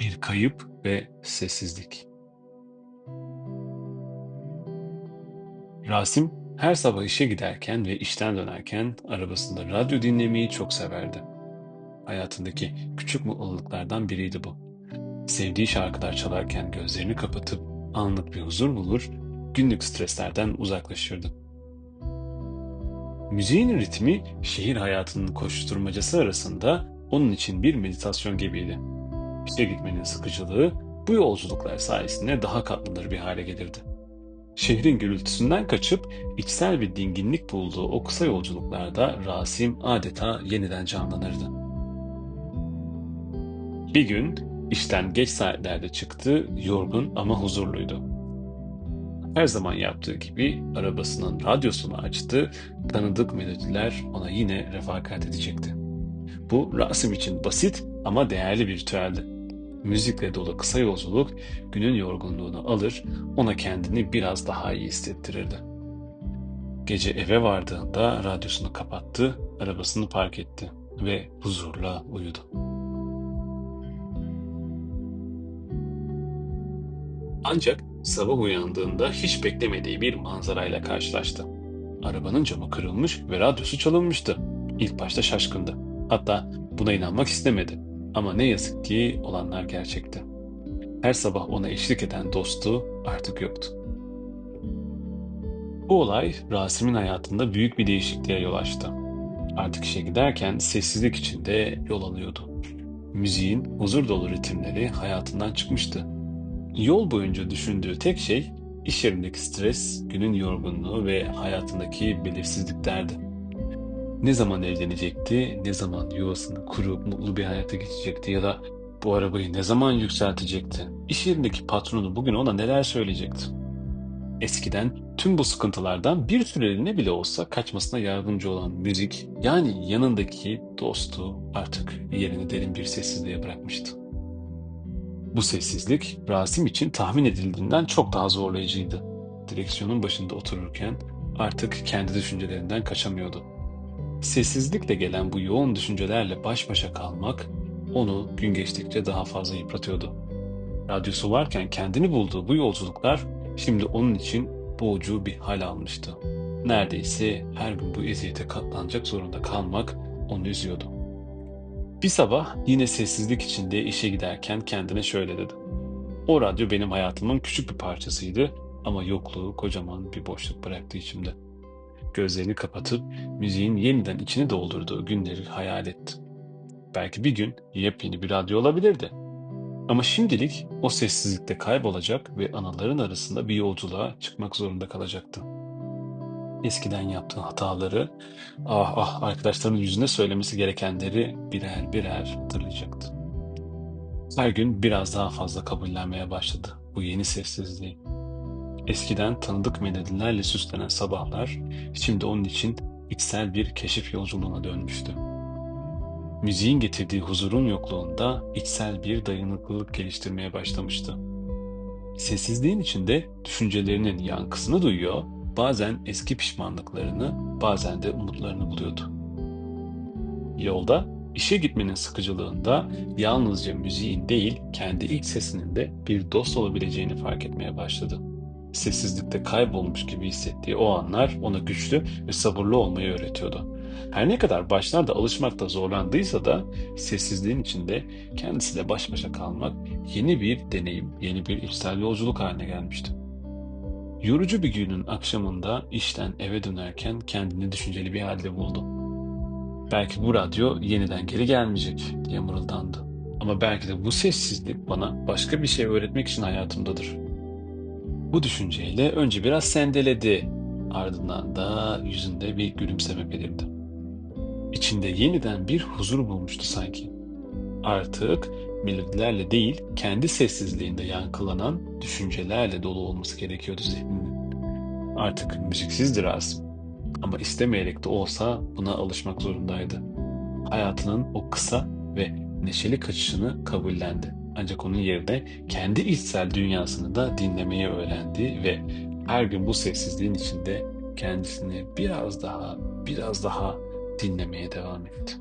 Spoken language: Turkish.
Bir kayıp ve sessizlik. Rasim her sabah işe giderken ve işten dönerken arabasında radyo dinlemeyi çok severdi. Hayatındaki küçük mutluluklardan biriydi bu. Sevdiği şarkılar çalarken gözlerini kapatıp anlık bir huzur bulur, günlük streslerden uzaklaşırdı. Müziğin ritmi şehir hayatının koşturmacası arasında onun için bir meditasyon gibiydi. İşe gitmenin sıkıcılığı bu yolculuklar sayesinde daha katlanır bir hale gelirdi. Şehrin gürültüsünden kaçıp içsel bir dinginlik bulduğu o kısa yolculuklarda Rasim adeta yeniden canlanırdı. Bir gün işten geç saatlerde çıktı, yorgun ama huzurluydu. Her zaman yaptığı gibi arabasının radyosunu açtı, tanıdık melodiler ona yine refakat edecekti. Bu Rasim için basit ama değerli bir ritüeldi. Müzikle dolu kısa yolculuk günün yorgunluğunu alır, ona kendini biraz daha iyi hissettirirdi. Gece eve vardığında radyosunu kapattı, arabasını park etti ve huzurla uyudu. Ancak sabah uyandığında hiç beklemediği bir manzarayla karşılaştı. Arabanın camı kırılmış ve radyosu çalınmıştı. İlk başta şaşkındı. Hatta buna inanmak istemedi. Ama ne yazık ki olanlar gerçekti. Her sabah ona eşlik eden dostu artık yoktu. Bu olay Rasim'in hayatında büyük bir değişikliğe yol açtı. Artık işe giderken sessizlik içinde yol alıyordu. Müziğin huzur dolu ritimleri hayatından çıkmıştı. Yol boyunca düşündüğü tek şey iş yerindeki stres, günün yorgunluğu ve hayatındaki belirsizliklerdi. Ne zaman evlenecekti, ne zaman yuvasını kurup mutlu bir hayata geçecekti ya da bu arabayı ne zaman yükseltecekti? İş yerindeki patronu bugün ona neler söyleyecekti? Eskiden tüm bu sıkıntılardan bir süreliğine bile olsa kaçmasına yardımcı olan müzik, yani yanındaki dostu artık yerini derin bir sessizliğe bırakmıştı. Bu sessizlik Rasim için tahmin edildiğinden çok daha zorlayıcıydı. Direksiyonun başında otururken artık kendi düşüncelerinden kaçamıyordu. Sessizlikle gelen bu yoğun düşüncelerle baş başa kalmak onu gün geçtikçe daha fazla yıpratıyordu. Radyosu varken kendini bulduğu bu yolculuklar şimdi onun için boğucu bir hal almıştı. Neredeyse her gün bu eziyete katlanacak zorunda kalmak onu üzüyordu. Bir sabah yine sessizlik içinde işe giderken kendine şöyle dedi. O radyo benim hayatımın küçük bir parçasıydı ama yokluğu kocaman bir boşluk bıraktı içimde. Gözlerini kapatıp müziğin yeniden içini doldurduğu günleri hayal etti. Belki bir gün yepyeni bir radyo olabilirdi. Ama şimdilik o sessizlikte kaybolacak ve anıların arasında bir yolculuğa çıkmak zorunda kalacaktı. Eskiden yaptığı hataları, ah ah arkadaşlarının yüzüne söylemesi gerekenleri birer birer hatırlayacaktı. Her gün biraz daha fazla kabullenmeye başladı bu yeni sessizliği. Eskiden tanıdık melodilerle süslenen sabahlar şimdi onun için içsel bir keşif yolculuğuna dönmüştü. Müziğin getirdiği huzurun yokluğunda içsel bir dayanıklılık geliştirmeye başlamıştı. Sessizliğin içinde düşüncelerinin yankısını duyuyor, bazen eski pişmanlıklarını, bazen de umutlarını buluyordu. Yolda işe gitmenin sıkıcılığında yalnızca müziğin değil, kendi ilk sesinin de bir dost olabileceğini fark etmeye başladı. Sessizlikte kaybolmuş gibi hissettiği o anlar ona güçlü ve sabırlı olmayı öğretiyordu. Her ne kadar başlarda alışmakta zorlandıysa da sessizliğin içinde kendisiyle baş başa kalmak yeni bir deneyim, yeni bir içsel yolculuk haline gelmişti. Yorucu bir günün akşamında işten eve dönerken kendini düşünceli bir halde buldu. Belki bu radyo yeniden geri gelmeyecek diye mırıldandı. Ama belki de bu sessizlik bana başka bir şey öğretmek için hayatımdadır. Bu düşünceyle önce biraz sendeledi, ardından da yüzünde bir gülümseme belirdi. İçinde yeniden bir huzur bulmuştu sanki. Artık melodilerle değil, kendi sessizliğinde yankılanan düşüncelerle dolu olması gerekiyordu zihninin. Artık müziksizdir Rasim. Ama istemeyerek de olsa buna alışmak zorundaydı. Hayatının o kısa ve neşeli kaçışını kabullendi. Ancak onun yerine kendi içsel dünyasını da dinlemeyi öğrendi ve her gün bu sessizliğin içinde kendisini biraz daha, biraz daha dinlemeye devam etti.